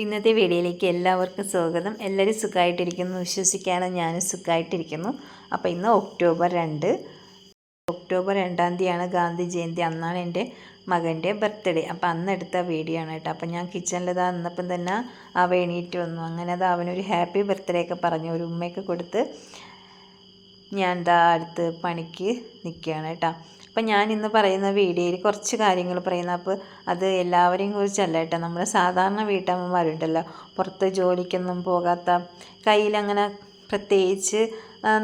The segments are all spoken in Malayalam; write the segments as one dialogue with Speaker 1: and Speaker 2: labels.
Speaker 1: ഇന്നത്തെ വീഡിയോയിലേക്ക് എല്ലാവർക്കും സ്വാഗതം. എല്ലാവരും സുഖമായിട്ടിരിക്കുന്നു. വിശ്വസിക്കാനും ഞാനും സുഖമായിട്ടിരിക്കുന്നു. അപ്പോൾ ഇന്ന് ഒക്ടോബർ രണ്ട്. ഒക്ടോബർ രണ്ടാം തീയതിയാണ് ഗാന്ധി ജയന്തി. അന്നാണ് എന്റെ മകന്റെ ബർത്ത്ഡേ. അപ്പോൾ അന്ന് എടുത്ത വീഡിയോ ആണ് കേട്ടോ. അപ്പോൾ ഞാൻ കിച്ചണിലിതാ നിന്നപ്പം തന്നെ അവ എണീറ്റ് വന്നു. അങ്ങനെ അത് അവനൊരു ഹാപ്പി ബർത്ത്ഡേ ഒക്കെ പറഞ്ഞു ഒരു ഉമ്മയൊക്കെ കൊടുത്ത് ഞാൻ എന്താ അടുത്ത് പണിക്ക് നിൽക്കുകയാണ് കേട്ടോ. അപ്പം ഞാൻ ഇന്ന് പറയുന്ന വീഡിയോയിൽ കുറച്ച് കാര്യങ്ങൾ പറയുന്ന അപ്പോൾ അത് എല്ലാവരെയും കുറിച്ചല്ല കേട്ടോ. നമ്മുടെ സാധാരണ വീട്ടമ്മമാരുണ്ടല്ലോ. പുറത്ത് ജോലിക്കൊന്നും പോകാത്ത കയ്യിലങ്ങനെ പ്രത്യേകിച്ച്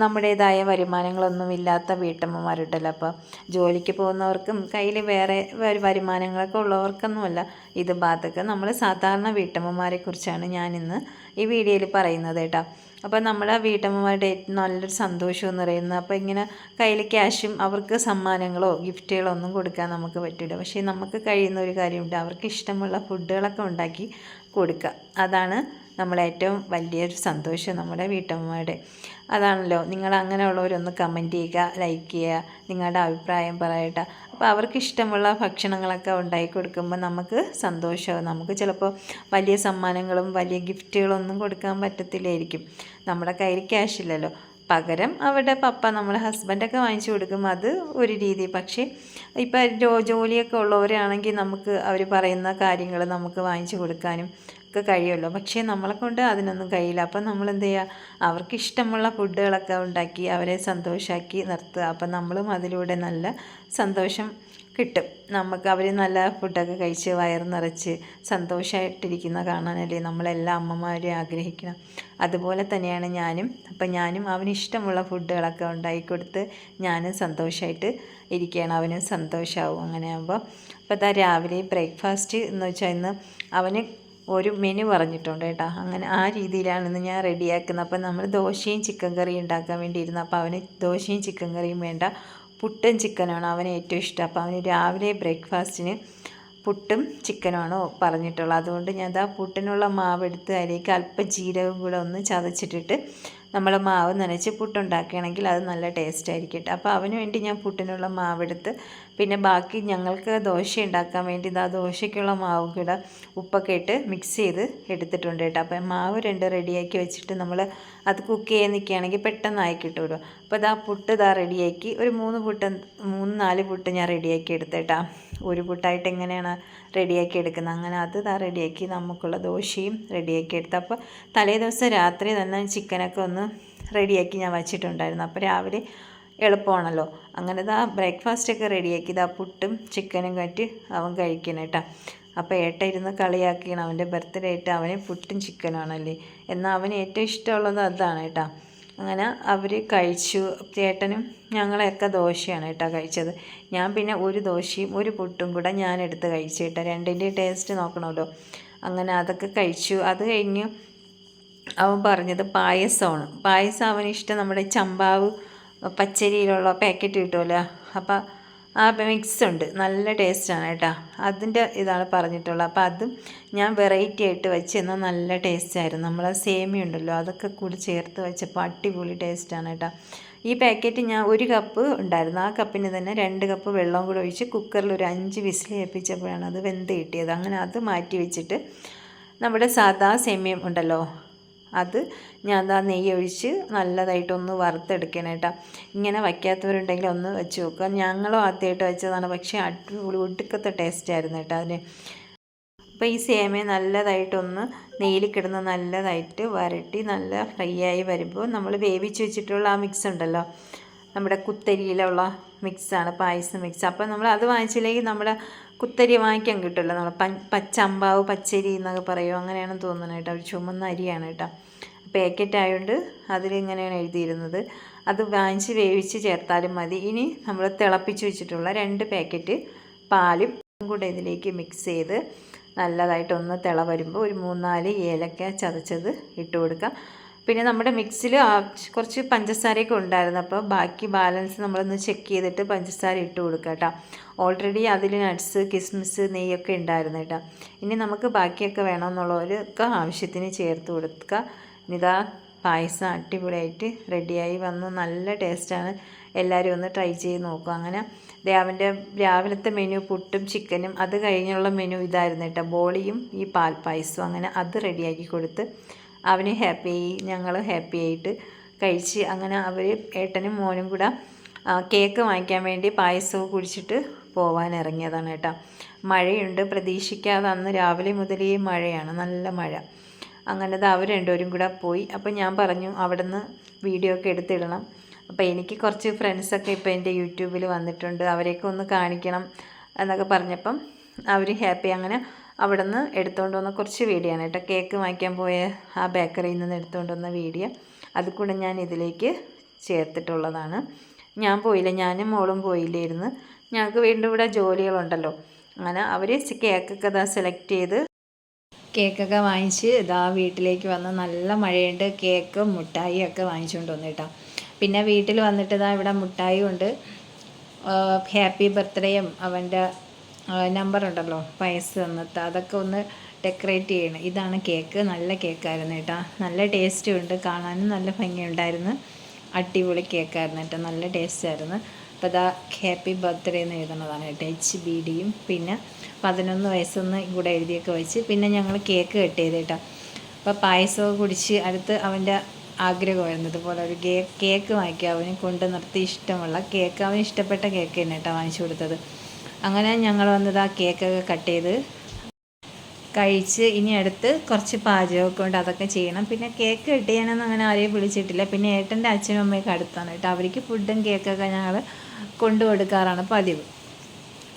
Speaker 1: നമ്മുടേതായ വരുമാനങ്ങളൊന്നും ഇല്ലാത്ത വീട്ടമ്മമാരുണ്ടല്ലോ. അപ്പോൾ ജോലിക്ക് പോകുന്നവർക്കും കയ്യിൽ വേറെ വരുമാനങ്ങളൊക്കെ ഉള്ളവർക്കൊന്നുമല്ല. ഇത് ബാധക. നമ്മൾ സാധാരണ വീട്ടമ്മമാരെ കുറിച്ചാണ് ഞാനിന്ന് ഈ വീഡിയോയിൽ പറയുന്നത് കേട്ടോ. അപ്പോൾ നമ്മുടെ വീട്ടമ്മമാരുടെ നല്ലൊരു സന്തോഷം എന്ന് പറയുന്നത് അപ്പോൾ ഇങ്ങനെ കയ്യിൽ ക്യാഷും അവർക്ക് സമ്മാനങ്ങളോ ഗിഫ്റ്റുകളോ ഒന്നും കൊടുക്കാൻ നമുക്ക് പറ്റില്ല പക്ഷേ നമുക്ക് കഴിയുന്ന ഒരു കാര്യമുണ്ട്. അവർക്ക് ഇഷ്ടമുള്ള ഫുഡുകളൊക്കെ ഉണ്ടാക്കി കൊടുക്കുക. അതാണ് നമ്മളേറ്റവും വലിയൊരു സന്തോഷം നമ്മുടെ വീട്ടമ്മമാരുടെ അതാണല്ലോ. നിങ്ങൾ അങ്ങനെയുള്ളവരൊന്ന് കമന്റ് ചെയ്യുക ലൈക്ക് ചെയ്യുക നിങ്ങളുടെ അഭിപ്രായം പറയട്ടെ. അപ്പോൾ അവർക്ക് ഇഷ്ടമുള്ള ഭക്ഷണങ്ങളൊക്കെ ഉണ്ടാക്കി കൊടുക്കുമ്പോൾ നമുക്ക് സന്തോഷമാവും. നമുക്ക് ചിലപ്പോൾ വലിയ സമ്മാനങ്ങളും വലിയ ഗിഫ്റ്റുകളൊന്നും കൊടുക്കാൻ പറ്റത്തില്ലായിരിക്കും. നമ്മുടെ കയ്യിൽ ക്യാഷ് ഇല്ലല്ലോ. പകരം അവിടെ പപ്പ നമ്മളെ ഹസ്ബൻഡൊക്കെ വാങ്ങിച്ചു കൊടുക്കും. അത് ഒരു രീതി. പക്ഷേ ഇപ്പോൾ ജോലിയൊക്കെ ഉള്ളവരാണെങ്കിൽ നമുക്ക് അവർ പറയുന്ന കാര്യങ്ങൾ നമുക്ക് വാങ്ങിച്ചു കൊടുക്കാനും ഒക്കെ കഴിയുമല്ലോ. പക്ഷേ നമ്മളെ കൊണ്ട് അതിനൊന്നും കഴിയില്ല. അപ്പം നമ്മൾ എന്ത് ചെയ്യുക? അവർക്ക് ഇഷ്ടമുള്ള ഫുഡുകളൊക്കെ ഉണ്ടാക്കി അവരെ സന്തോഷമാക്കി നിർത്തുക. അപ്പം നമ്മളും അതിലൂടെ നല്ല സന്തോഷം കിട്ടും. നമുക്ക് അവർ നല്ല ഫുഡൊക്കെ കഴിച്ച് വയറ് നിറച്ച് സന്തോഷമായിട്ടിരിക്കുന്ന കാണാനല്ലേ നമ്മളെല്ലാ അമ്മമാരെയും ആഗ്രഹിക്കണം. അതുപോലെ തന്നെയാണ് ഞാനും. അപ്പം ഞാനും അവന് ഇഷ്ടമുള്ള ഫുഡുകളൊക്കെ ഉണ്ടാക്കി കൊടുത്ത് ഞാനും സന്തോഷമായിട്ട് ഇരിക്കുകയാണ് അവനും സന്തോഷമാവും അങ്ങനെ ആകുമ്പോൾ അപ്പോൾ ഇതാ രാവിലെ ബ്രേക്ക്ഫാസ്റ്റ് എന്ന് വെച്ചാൽ ഇന്ന് അവന് ഒരു മെനു പറഞ്ഞിട്ടുണ്ട് കേട്ടോ. അങ്ങനെ ആ രീതിയിലാണ് ഇന്ന് ഞാൻ റെഡിയാക്കുന്നത് അപ്പം നമ്മൾ ദോശയും ചിക്കൻ കറിയും ഉണ്ടാക്കാൻ വേണ്ടി ഇരുന്നു അപ്പോൾ അവന് ദോശയും ചിക്കൻ കറിയും വേണ്ട. പുട്ടും ചിക്കനാണ് അവന് ഏറ്റവും ഇഷ്ടം. അപ്പോൾ അവന് രാവിലെ ബ്രേക്ക്ഫാസ്റ്റിന് പുട്ടും ചിക്കനുമാണോ പറഞ്ഞിട്ടുള്ളത്. അതുകൊണ്ട് ഞാൻ ആ പുട്ടിനുള്ള മാവ് എടുത്ത് അതിലേക്ക് അല്പം ജീരകം കൂടെ ഒന്ന് ചതച്ചിട്ടിട്ട് നമ്മൾ മാവ് നനച്ച് പുട്ടുണ്ടാക്കുകയാണെങ്കിൽ അത് നല്ല ടേസ്റ്റ് ആയിരിക്കും അപ്പോൾ അവന് വേണ്ടി ഞാൻ പുട്ടിനുള്ള മാവ് മാവെടുത്ത് പിന്നെ ബാക്കി ഞങ്ങൾക്ക് ദോശ ഉണ്ടാക്കാൻ വേണ്ടി ആ ദോശയ്ക്കുള്ള മാവ് കൂടെ ഉപ്പൊക്കെ ഇട്ട് മിക്സ് ചെയ്ത് എടുത്തിട്ടുണ്ട് കേട്ടോ. അപ്പോൾ മാവ് രണ്ട് റെഡിയാക്കി വെച്ചിട്ട് നമ്മൾ അത് കുക്ക് ചെയ്യാൻ നിൽക്കുകയാണെങ്കിൽ പെട്ടെന്നായി കിട്ടുമല്ലോ. അപ്പോൾ ഇതാ പുട്ട് ഇതാ റെഡിയാക്കി ഒരു മൂന്ന് പുട്ട് മൂന്ന് നാല് പുട്ട് ഞാൻ റെഡിയാക്കി എടുത്തേട്ടാ ഒരു പുട്ടായിട്ട് എങ്ങനെയാണ് റെഡിയാക്കി എടുക്കുന്നത്? അങ്ങനെ അത് ഇതാ റെഡിയാക്കി നമുക്കുള്ള ദോശയും റെഡിയാക്കി എടുത്ത്. അപ്പോൾ തലേ ദിവസം രാത്രി തന്നെ ചിക്കനൊക്കെ ഒന്ന് റെഡിയാക്കി ഞാൻ വച്ചിട്ടുണ്ടായിരുന്നു. അപ്പോൾ രാവിലെ എളുപ്പമാണല്ലോ. അങ്ങനെ ഇതാ ബ്രേക്ക്ഫാസ്റ്റൊക്കെ റെഡിയാക്കി ഇതാ പുട്ടും ചിക്കനും കറ്റി അവൻ കഴിക്കണം കേട്ടോ അപ്പോൾ ഏട്ട ഇരുന്ന് കളിയാക്കിയാണ്. അവന്റെ ബർത്ത്ഡേ ആയിട്ട് അവന് പുട്ടും ചിക്കനാണല്ലേ എന്നാൽ അവന് ഏറ്റവും ഇഷ്ടമുള്ളത് അതാണ് കേട്ടോ അങ്ങനെ അവർ കഴിച്ചു. ചേട്ടനും ഞങ്ങളെയൊക്കെ ദോശയാണ് കേട്ടോ കഴിച്ചത്. ഞാൻ പിന്നെ ഒരു ദോശയും ഒരു പുട്ടും കൂടെ ഞാൻ എടുത്ത് കഴിച്ചു കേട്ടോ. രണ്ടിന്റെയും ടേസ്റ്റ് നോക്കണമല്ലോ. അങ്ങനെ അതൊക്കെ കഴിച്ചു. അത് കഴിഞ്ഞ് അവൻ പറഞ്ഞത് പായസമാണ്. പായസം അവന് ഇഷ്ടം നമ്മുടെ ചമ്പാവ് പച്ചരിയിലുള്ള പാക്കറ്റ് കിട്ടുമല്ലോ. അപ്പം ആ മിക്സ് ഉണ്ട് നല്ല ടേസ്റ്റാണ് കേട്ടോ. അതിന്റെ ഇതാണ് പറഞ്ഞിട്ടുള്ളത്. അപ്പോൾ അതും ഞാൻ വെറൈറ്റി ആയിട്ട് വെച്ച് എന്നാൽ നല്ല ടേസ്റ്റായിരുന്നു. നമ്മൾ സേമിയ ഉണ്ടല്ലോ അതൊക്കെ കൂടി ചേർത്ത് വെച്ചപ്പോൾ അടിപൊളി ടേസ്റ്റാണ് കേട്ടോ. ഈ പാക്കറ്റ് ഞാൻ ഒരു കപ്പ് ഉണ്ടായിരുന്നു. ആ കപ്പിന് തന്നെ രണ്ട് കപ്പ് വെള്ളം കൂടെ ഒഴിച്ച് കുക്കറിൽ ഒരു അഞ്ച് വിസിൽ ഏൽപ്പിച്ചപ്പോഴാണ് അത് വെന്ത് കിട്ടിയത്. അങ്ങനെ അത് മാറ്റി വെച്ചിട്ട് നമ്മുടെ സാധാ സേമിയം ഉണ്ടല്ലോ അത് ഞാൻ എന്താ നെയ്യ് ഒഴിച്ച് നല്ലതായിട്ടൊന്ന് വറുത്തെടുക്കണം കേട്ടോ ഇങ്ങനെ വയ്ക്കാത്തവരുണ്ടെങ്കിൽ ഒന്ന് വെച്ച് നോക്കുക ഞങ്ങളും ആദ്യമായിട്ട് വെച്ചതാണ്. പക്ഷേ അടിപൊളി ഒടുക്കത്തെ ടേസ്റ്റ് ആയിരുന്നു കേട്ടോ അതിന്. അപ്പോൾ ഈ സേമയെ നല്ലതായിട്ടൊന്ന് നെയ്യിൽ കിടന്ന് നല്ലതായിട്ട് വരട്ടി നല്ല ഫ്രൈ ആയി വരുമ്പോൾ നമ്മൾ വേവിച്ച് വെച്ചിട്ടുള്ള ആ മിക്സ് ഉണ്ടല്ലോ. നമ്മുടെ കുത്തരിയിലുള്ള മിക്സാണ് പായസം മിക്സ്. അപ്പോൾ നമ്മൾ അത് വാങ്ങിച്ചില്ലെങ്കിൽ നമ്മുടെ കുത്തരി വാങ്ങിക്കാൻ കിട്ടുമല്ലോ. നമ്മൾ പച്ചമ്പാവ് പച്ചരി എന്നൊക്കെ പറയും. അങ്ങനെയാണെന്ന് തോന്നുന്നത് കേട്ടോ. ഒരു ചുമന്ന അരിയാണ് കേട്ടോ. പാക്കറ്റ് ആയതുകൊണ്ട് അതിലിങ്ങനെയാണ് എഴുതിയിരുന്നത്. അത് വാങ്ങിച്ച് വേവിച്ച് ചേർത്താലും മതി. ഇനി നമ്മൾ തിളപ്പിച്ച് വെച്ചിട്ടുള്ള രണ്ട് പാക്കറ്റ് പാലും കൂടെ ഇതിലേക്ക് മിക്സ് ചെയ്ത് നല്ലതായിട്ടൊന്ന് തിള വരുമ്പോൾ ഒരു മൂന്നാൽ ഏലക്ക ചതച്ചത് ഇട്ട് കൊടുക്കുക. പിന്നെ നമ്മുടെ മിക്സിൽ കുറച്ച് പഞ്ചസാരയൊക്കെ ഉണ്ടായിരുന്നു. അപ്പോൾ ബാക്കി ബാലൻസ് നമ്മളൊന്ന് ചെക്ക് ചെയ്തിട്ട് പഞ്ചസാര ഇട്ട് കൊടുക്കുക കേട്ടോ. ഓൾറെഡി അതിൽ നട്ട്സ് കിസ്മിസ് നെയ്യൊക്കെ ഉണ്ടായിരുന്നു കേട്ടോ. ഇനി നമുക്ക് ബാക്കിയൊക്കെ വേണമെന്നുള്ളവരൊക്കെ ആവശ്യത്തിന് ചേർത്ത് കൊടുക്കുക. ഇനിതാ പായസം അടിപൊളിയായിട്ട് റെഡിയായി വന്നു. നല്ല ടേസ്റ്റാണ് എല്ലാവരും ഒന്ന് ട്രൈ ചെയ്ത് നോക്കുക. അങ്ങനെ രാവിലെ രാവിലത്തെ മെനു പുട്ടും ചിക്കനും അത് കഴിഞ്ഞുള്ള മെനു ഇതായിരുന്നു കേട്ടോ. ബോളിയും ഈ പാൽ പായസവും. അങ്ങനെ അത് റെഡിയാക്കി കൊടുത്ത് അവന് ഹാപ്പി ആയി ഞങ്ങൾ ഹാപ്പി ആയിട്ട് കഴിച്ച് അങ്ങനെ അവർ ഏട്ടനും മോനും കൂടെ കേക്ക് വാങ്ങിക്കാൻ വേണ്ടി പായസവും കുടിച്ചിട്ട് പോവാൻ ഇറങ്ങിയതാണ് കേട്ടോ. മഴയുണ്ട് പ്രതീക്ഷിക്കാതെ അന്ന് രാവിലെ മുതലേ മഴയാണ് നല്ല മഴ. അങ്ങനത് അവർ രണ്ടുപേരും കൂടെ പോയി. അപ്പോൾ ഞാൻ പറഞ്ഞു അവിടെ നിന്ന് വീഡിയോ ഒക്കെ എടുത്തിടണം. അപ്പോൾ എനിക്ക് കുറച്ച് ഫ്രണ്ട്സൊക്കെ ഇപ്പോൾ എന്റെ യൂട്യൂബിൽ വന്നിട്ടുണ്ട് അവരെയൊക്കെ ഒന്ന് കാണിക്കണം എന്നൊക്കെ പറഞ്ഞപ്പം അവർ ഹാപ്പി. അങ്ങനെ അവിടെ നിന്ന് എടുത്തുകൊണ്ട് വന്ന കുറച്ച് വീഡിയോ ആണ് കേട്ടോ. കേക്ക് വാങ്ങിക്കാൻ പോയ ആ ബേക്കറിയിൽ നിന്ന് എടുത്തുകൊണ്ട് വന്ന വീഡിയോ. അത് കൂടെ ഞാൻ ഇതിലേക്ക് ചേർത്തിട്ടുള്ളതാണ്. ഞാൻ പോയില്ല ഞാനും മോളും പോയില്ലായിരുന്നു. ഞങ്ങൾക്ക് വീണ്ടും ഇവിടെ ജോലികളുണ്ടല്ലോ. അങ്ങനെ അവർ കേക്കൊക്കെ ഇതാ സെലക്ട് ചെയ്ത് കേക്കൊക്കെ വാങ്ങിച്ച് ഇതാ വീട്ടിലേക്ക് വന്ന് നല്ല മഴയുണ്ട്. കേക്കും മുട്ടായി ഒക്കെ വാങ്ങിച്ചുകൊണ്ട് വന്നു കേട്ടോ. പിന്നെ വീട്ടിൽ വന്നിട്ട് ഇതാ ഇവിടെ മുട്ടായി ഉണ്ട്. ഹാപ്പി ബർത്ത്ഡേയും അവന്റെ നമ്പർ ഉണ്ടല്ലോ വയസ്സ് തന്നിട്ട് അതൊക്കെ ഒന്ന് ഡെക്കറേറ്റ് ചെയ്യണം. ഇതാണ് കേക്ക് നല്ല കേക്കായിരുന്നു കേട്ടോ. നല്ല ടേസ്റ്റും ഉണ്ട്. കാണാനും നല്ല ഭംഗിയുണ്ടായിരുന്നു. അടിപൊളി കേക്കായിരുന്നു കേട്ടോ. നല്ല ടേസ്റ്റായിരുന്നു അപ്പോൾ അതാ ഹാപ്പി ബർത്ത്ഡേ എന്ന് എഴുതുന്നതാണ് കേട്ടോ. എച്ച് ബി ഡിയും പിന്നെ പതിനൊന്ന് വയസ്സൊന്ന് കൂടെ എഴുതിയൊക്കെ വെച്ച് പിന്നെ ഞങ്ങൾ കേക്ക് കട്ട് ചെയ്ത് കേട്ടോ. അപ്പോൾ പായസമൊക്കെ കുടിച്ച് അടുത്ത് അവന്റെ ആഗ്രഹമായിരുന്നു ഇതുപോലെ ഒരു കേക്ക് കേക്ക് വാങ്ങിക്കുക അവന് കൊണ്ട് നിർത്തി ഇഷ്ടമുള്ള കേക്ക് അവന് ഇഷ്ടപ്പെട്ട കേക്ക് തന്നെ കേട്ടോ വാങ്ങിച്ചു കൊടുത്തത്. അങ്ങനെ ഞങ്ങൾ വന്നത് ആ കേക്കൊക്കെ കട്ട് ചെയ്ത്. കഴിച്ച് ഇനി അടുത്ത് കുറച്ച് പാചകമൊക്കെ ഉണ്ട് അതൊക്കെ ചെയ്യണം. പിന്നെ കേക്ക് കട്ട് ചെയ്യാനൊന്നും അങ്ങനെ ആരെയും വിളിച്ചിട്ടില്ല. പിന്നെ ഏട്ടന്റെ അച്ഛനും അമ്മയൊക്കെ അടുത്താണ് കേട്ടോ. അവർക്ക് ഫുഡും കേക്കൊക്കെ ഞങ്ങൾ കൊണ്ടു കൊടുക്കാറാണ് പതിവ്.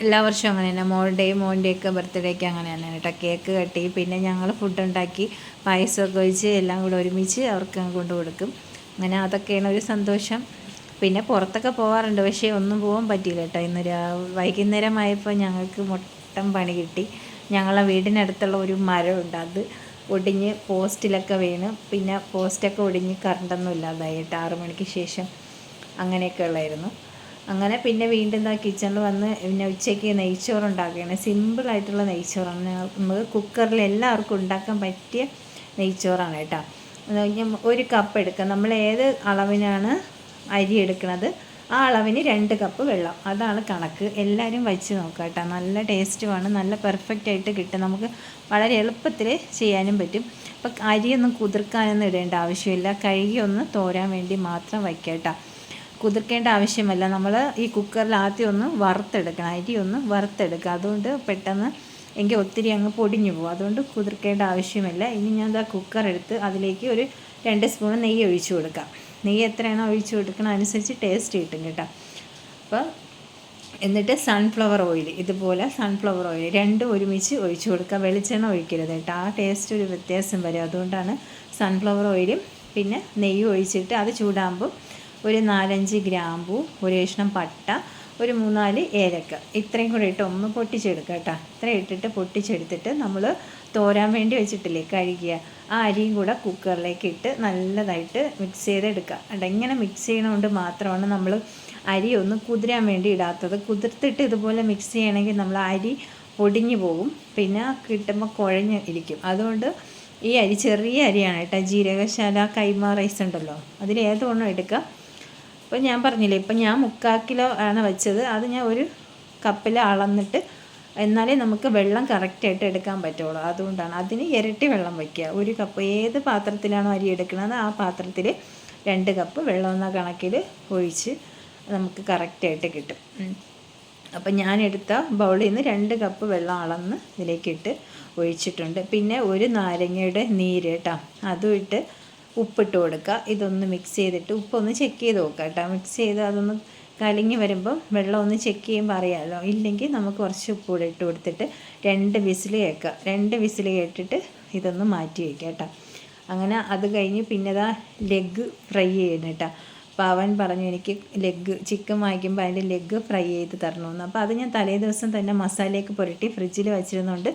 Speaker 1: എല്ലാ വർഷവും അങ്ങനെ തന്നെ. മോളുടെയും മോന്റെയൊക്കെ ബർത്ത്ഡേക്ക് അങ്ങനെ തന്നെ കേട്ടോ. കേക്ക് കട്ടി പിന്നെ ഞങ്ങൾ ഫുഡ് ഉണ്ടാക്കി പായസമൊക്കെ ഒഴിച്ച് എല്ലാം കൂടെ ഒരുമിച്ച് അവർക്ക് കൊണ്ട് കൊടുക്കും. അങ്ങനെ അതൊക്കെയാണ് ഒരു സന്തോഷം. പിന്നെ പുറത്തൊക്കെ പോകാറുണ്ട് പക്ഷേ ഒന്നും പോകാൻ പറ്റിയില്ല കേട്ടോ. ഇന്ന് രാ വൈകുന്നേരമായപ്പോൾ ഞങ്ങൾക്ക് മൊട്ടം പണി കിട്ടി. ഞങ്ങളെ വീടിനടുത്തുള്ള ഒരു മരമുണ്ട്. അത് ഒടിഞ്ഞ് പോസ്റ്റിലൊക്കെ വീണ്. പിന്നെ പോസ്റ്റൊക്കെ ഒടിഞ്ഞ് കറണ്ടൊന്നും ഇല്ലാതായി കേട്ടോ. ആറു മണിക്ക് ശേഷം അങ്ങനെയൊക്കെ ഉള്ളായിരുന്നു. അങ്ങനെ പിന്നെ വീണ്ടും എന്താ കിച്ചണിൽ വന്ന് പിന്നെ ഉച്ചയ്ക്ക് നെയ്ച്ചോറ് ഉണ്ടാക്കുകയാണ്. സിമ്പിളായിട്ടുള്ള നെയ്ച്ചോറാണ്. നമുക്ക് കുക്കറിൽ എല്ലാവർക്കും ഉണ്ടാക്കാൻ പറ്റിയ നെയ്ച്ചോറാണ് കേട്ടോ. ഒരു കപ്പ് എടുക്കുക. നമ്മൾ ഏത് അളവിനാണ് അരി എടുക്കുന്നത് ആ അളവിന് രണ്ട് കപ്പ് വെള്ളം. അതാണ് കണക്ക്. എല്ലാവരും വെച്ച് നോക്കുക കേട്ടോ. നല്ല ടേസ്റ്റുമാണ് നല്ല പെർഫെക്റ്റ് ആയിട്ട് കിട്ടും. നമുക്ക് വളരെ എളുപ്പത്തിൽ ചെയ്യാനും പറ്റും. അപ്പം അരിയൊന്നും കുതിർക്കാനൊന്നും ഇടേണ്ട ആവശ്യമില്ല. കഴുകി ഒന്ന് തോരാൻ വേണ്ടി മാത്രം വയ്ക്കട്ടോ കേട്ടോ. കുതിർക്കേണ്ട ആവശ്യമല്ല. നമ്മൾ ഈ കുക്കറിൽ ആദ്യം ഒന്ന് വറുത്തെടുക്കണം. അരി ഒന്ന് വറുത്തെടുക്കുക. അതുകൊണ്ട് പെട്ടെന്ന് എങ്കിൽ ഒത്തിരി അങ്ങ് പൊടിഞ്ഞു പോകും. അതുകൊണ്ട് കുതിർക്കേണ്ട ആവശ്യമില്ല. ഇനി ഞാൻ ഇതാ കുക്കർ എടുത്ത് അതിലേക്ക് ഒരു രണ്ട് സ്പൂൺ നെയ്യ് ഒഴിച്ചു കൊടുക്കാം. നെയ്യ് എത്രയാണോ ഒഴിച്ചു കൊടുക്കണം അനുസരിച്ച് ടേസ്റ്റ് കിട്ടും കേട്ടോ. അപ്പോൾ എന്നിട്ട് സൺഫ്ലവർ ഓയിൽ ഇതുപോലെ സൺഫ്ലവർ ഓയിൽ രണ്ടും ഒരുമിച്ച് ഒഴിച്ചു കൊടുക്കുക. വെളിച്ചെണ്ണ ഒഴിക്കരുത് കേട്ടോ. ആ ടേസ്റ്റ് ഒരു വ്യത്യാസം വരും. അതുകൊണ്ടാണ് സൺഫ്ലവർ ഓയിലും പിന്നെ നെയ്യ് ഒഴിച്ചിട്ട് അത് ചൂടാകുമ്പോൾ ഒരു നാലഞ്ച് ഗ്രാമ്പു ഒരു കഷ്ണം പട്ട ഒരു മൂന്നാൽ ഏലക്ക. ഇത്രയും കൂടെ ഇട്ട് ഒന്ന് പൊട്ടിച്ചെടുക്കുക കേട്ടോ. ഇത്രയും ഇട്ടിട്ട് പൊട്ടിച്ചെടുത്തിട്ട് നമ്മൾ തോരാൻ വേണ്ടി വെച്ചിട്ടില്ലേ കഴുകിയ ആ അരിയും കൂടെ കുക്കറിലേക്ക് ഇട്ട് നല്ലതായിട്ട് മിക്സ് ചെയ്തെടുക്കുക കേട്ടോ ഇങ്ങനെ മിക്സ് ചെയ്യണതുകൊണ്ട് മാത്രമാണ് നമ്മൾ അരി ഒന്ന് കുതിരാൻ വേണ്ടി ഇടാത്തത്. കുതിർത്തിട്ട് ഇതുപോലെ മിക്സ് ചെയ്യണമെങ്കിൽ നമ്മൾ അരി പൊടിഞ്ഞു പോകും. പിന്നെ കിട്ടുമ്പോൾ കുഴഞ്ഞ് ഇരിക്കും. അതുകൊണ്ട് ഈ അരി ചെറിയ അരിയാണ് കേട്ടോ. ജീരകശാല കൈമ റൈസ് ഉണ്ടല്ലോ. അതിൽ ഏതൊന്നും എടുക്കുക അപ്പോൾ ഞാൻ പറഞ്ഞില്ലേ ഇപ്പം ഞാൻ മുക്കാൽ കിലോ ആണ് വെച്ചത്. അത് ഞാൻ ഒരു കപ്പിൽ അളന്നിട്ട് എന്നാലേ നമുക്ക് വെള്ളം കറക്റ്റായിട്ട് എടുക്കാൻ പറ്റുള്ളൂ. അതുകൊണ്ടാണ് അതിന് ഇരട്ടി വെള്ളം വയ്ക്കുക. ഒരു കപ്പ് ഏത് പാത്രത്തിലാണോ അരി എടുക്കുന്നത് ആ പാത്രത്തിൽ രണ്ട് കപ്പ് വെള്ളം എന്ന കണക്കിൽ ഒഴിച്ച് നമുക്ക് കറക്റ്റായിട്ട് കിട്ടും. അപ്പം ഞാനെടുത്ത ബൗളിൽ നിന്ന് രണ്ട് കപ്പ് വെള്ളം അളന്ന് ഇതിലേക്കിട്ട് ഒഴിച്ചിട്ടുണ്ട്. പിന്നെ ഒരു നാരങ്ങയുടെ നീര് കേട്ടോ. അതും ഇട്ട് ഉപ്പിട്ട് കൊടുക്കുക. ഇതൊന്ന് മിക്സ് ചെയ്തിട്ട് ഉപ്പൊന്ന് ചെക്ക് ചെയ്ത് നോക്കുക കേട്ടോ. മിക്സ് ചെയ്ത് അതൊന്ന് കലങ്ങി വരുമ്പം വെള്ളം ഒന്ന് ചെക്ക് ചെയ്യുമ്പോൾ അറിയാമല്ലോ ഇല്ലെങ്കിൽ നമുക്ക് കുറച്ച് ഉപ്പ് കൂടെ ഇട്ട് കൊടുത്തിട്ട് രണ്ട് വിസിൽ കേൾക്കുക. രണ്ട് വിസിൽ കേട്ടിട്ട് ഇതൊന്ന് മാറ്റി വയ്ക്കുക കേട്ടോ. അങ്ങനെ അത് കഴിഞ്ഞ് പിന്നെ ഇതാ ലെഗ് ഫ്രൈ ചെയ്യണം കേട്ടോ. അപ്പോൾ അവൻ പറഞ്ഞു എനിക്ക് ലെഗ് ചിക്കൻ വാങ്ങിക്കുമ്പോൾ അതിന്റെ ലെഗ് ഫ്രൈ ചെയ്ത് തരണമെന്ന്. അപ്പോൾ അത് ഞാൻ തലേ ദിവസം തന്നെ മസാലയൊക്കെ പുരട്ടി ഫ്രിഡ്ജിൽ വെച്ചിരുന്നുകൊണ്ട്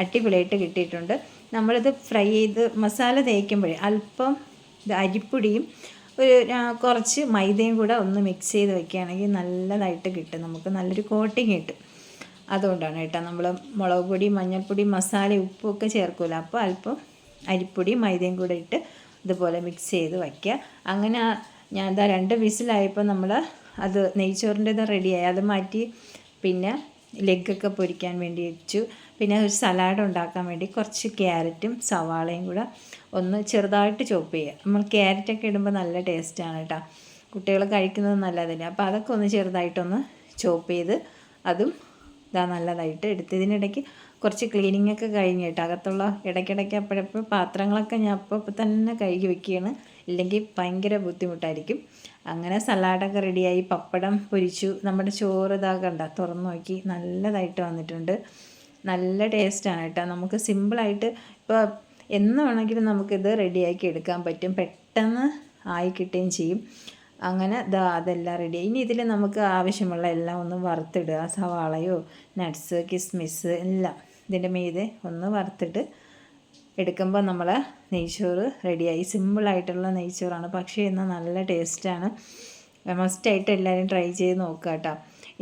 Speaker 1: അടിപൊളിയായിട്ട് കിട്ടിയിട്ടുണ്ട്. നമ്മളിത് ഫ്രൈ ചെയ്ത് മസാല തേക്കുമ്പോഴേ അല്പം അരിപ്പൊടിയും ഒരു കുറച്ച് മൈദയും കൂടെ ഒന്ന് മിക്സ് ചെയ്ത് വെക്കുകയാണെങ്കിൽ നല്ലതായിട്ട് കിട്ടും. നമുക്ക് നല്ലൊരു കോട്ടിങ് കിട്ടും. അതുകൊണ്ടാണ് കേട്ടോ നമ്മൾ മുളക് പൊടി മഞ്ഞൾപ്പൊടി മസാല ഉപ്പൊക്കെ ചേർക്കില്ല അപ്പോൾ അല്പം അരിപ്പൊടി മൈദയും കൂടെ ഇട്ട് ഇതുപോലെ മിക്സ് ചെയ്ത് വയ്ക്കുക അങ്ങനെ ഞാൻ എന്താ രണ്ട് വിസിലായപ്പോൾ നമ്മൾ അത് നെയ്ച്ചോറിന്റെ ഇത് റെഡിയായി. അത് മാറ്റി പിന്നെ ലെഗൊക്കെ പൊരിക്കാൻ വേണ്ടി വെച്ചു. പിന്നെ ഒരു സലാഡ് ഉണ്ടാക്കാൻ വേണ്ടി കുറച്ച് ക്യാരറ്റും സവാളയും കൂടെ ഒന്ന് ചെറുതായിട്ട് ചോപ്പ് ചെയ്യുക. നമ്മൾ ക്യാരറ്റൊക്കെ ഇടുമ്പോൾ നല്ല ടേസ്റ്റാണ് കേട്ടോ. കുട്ടികൾ കഴിക്കുന്നത് നല്ലതല്ലേ. അപ്പോൾ അതൊക്കെ ഒന്ന് ചെറുതായിട്ടൊന്ന് ചോപ്പ് ചെയ്ത് അതും ഇതാ നല്ലതായിട്ട് എടുത്ത് ഇതിനിടയ്ക്ക് കുറച്ച് ക്ലീനിങ് ഒക്കെ കഴിഞ്ഞ് കേട്ടോ. അകത്തുള്ള ഇടയ്ക്കിടയ്ക്ക് അപ്പോഴപ്പോൾ പാത്രങ്ങളൊക്കെ ഞാൻ അപ്പോൾ തന്നെ കഴുകി വെക്കുകയാണ്. ഇല്ലെങ്കിൽ ഭയങ്കര ബുദ്ധിമുട്ടായിരിക്കും. അങ്ങനെ സലാഡൊക്കെ റെഡിയായി പപ്പടം പൊരിച്ചു. നമ്മുടെ ചോറ് ഇതാകണ്ട തുറന്നു നോക്കി നല്ലതായിട്ട് വന്നിട്ടുണ്ട്. നല്ല ടേസ്റ്റാണ് കേട്ടോ. നമുക്ക് സിമ്പിളായിട്ട് ഇപ്പോൾ എന്ന് വേണമെങ്കിലും നമുക്കിത് റെഡിയാക്കി എടുക്കാൻ പറ്റും. പെട്ടെന്ന് ആയി കിട്ടുകയും ചെയ്യും. അങ്ങനെ ദാ അതെല്ലാം റെഡി ഇനി ഇതിൽ നമുക്ക് ആവശ്യമുള്ള എല്ലാം ഒന്ന് വറുത്തിടുക. സവാളയോ നട്ട്സ് കിസ്മിസ് എല്ലാം ഇതിന്റെ മീതെ ഒന്ന് വറുത്തിട്ട് എടുക്കുമ്പോൾ നമ്മൾ നെയ്ച്ചോറ് റെഡിയായി സിമ്പിളായിട്ടുള്ള നെയ്ച്ചോറാണ്. പക്ഷേ എന്നാൽ നല്ല ടേസ്റ്റാണ് മസ്റ്റായിട്ട് എല്ലാവരും ട്രൈ ചെയ്ത് നോക്കുക കേട്ടോ.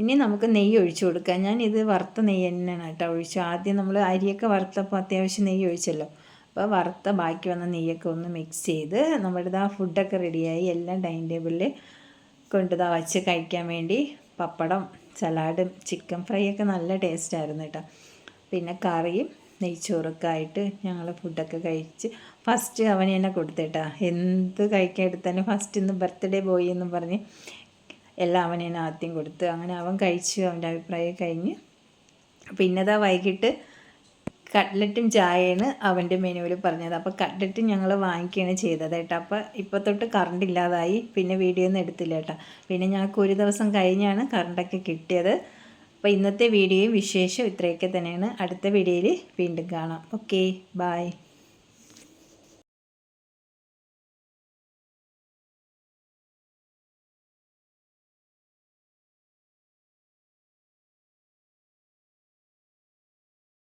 Speaker 1: ഇനി നമുക്ക് നെയ്യ് ഒഴിച്ചു കൊടുക്കാം. ഞാൻ ഇത് വറുത്ത നെയ്യ് തന്നെയാണ് കേട്ടോ ഒഴിച്ചു ആദ്യം നമ്മൾ അരിയൊക്കെ വറുത്തപ്പോൾ അത്യാവശ്യം നെയ്യ് ഒഴിച്ചല്ലോ. അപ്പോൾ വറുത്ത ബാക്കി വന്ന നെയ്യൊക്കെ ഒന്ന് മിക്സ് ചെയ്ത് നമ്മുടെ ആ ഫുഡൊക്കെ റെഡിയായി എല്ലാം ഡൈനിങ് ടേബിളിൽ കൊണ്ടുതാ വച്ച് കഴിക്കാൻ വേണ്ടി പപ്പടം സലാഡും ചിക്കൻ ഫ്രൈ ഒക്കെ നല്ല ടേസ്റ്റായിരുന്നു കേട്ടോ. പിന്നെ കറിയും നെയ്ച്ചോറൊക്കെ ആയിട്ട് ഞങ്ങൾ ഫുഡൊക്കെ കഴിച്ച് ഫസ്റ്റ് അവൻ എന്നെ കൊടുത്തേട്ടാ. എന്ത് കഴിക്കാൻ എടുത്താലും ഫസ്റ്റ് ഇന്ന് ബർത്ത്ഡേ ബോയ് എന്ന് പറഞ്ഞ് എല്ലാം അവൻ എന്നെ ആദ്യം കൊടുത്ത് അങ്ങനെ അവൻ കഴിച്ചു അവന്റെ അഭിപ്രായം കഴിഞ്ഞ്. പിന്നതാ വൈകിട്ട് കട്ട്ലറ്റും ചായയാണ് അവന്റെ മെനുവിൽ പറഞ്ഞത്. അപ്പോൾ കട്ട്ലറ്റ് ഞങ്ങൾ വാങ്ങിക്കുകയാണ് ചെയ്തത് കേട്ടോ. അപ്പോൾ ഇപ്പോൾ തൊട്ട് കറണ്ട് ഇല്ലാതായി. പിന്നെ വീഡിയോ ഒന്നും എടുത്തില്ല കേട്ടോ. പിന്നെ ഞങ്ങൾക്ക് ഒരു ദിവസം കഴിഞ്ഞാണ് കറണ്ടൊക്കെ കിട്ടിയത്. അപ്പോൾ ഇന്നത്തെ വീഡിയോയും വിശേഷം ഇത്രയൊക്കെ തന്നെയാണ്. അടുത്ത വീഡിയോയിൽ വീണ്ടും കാണാം. Okay bye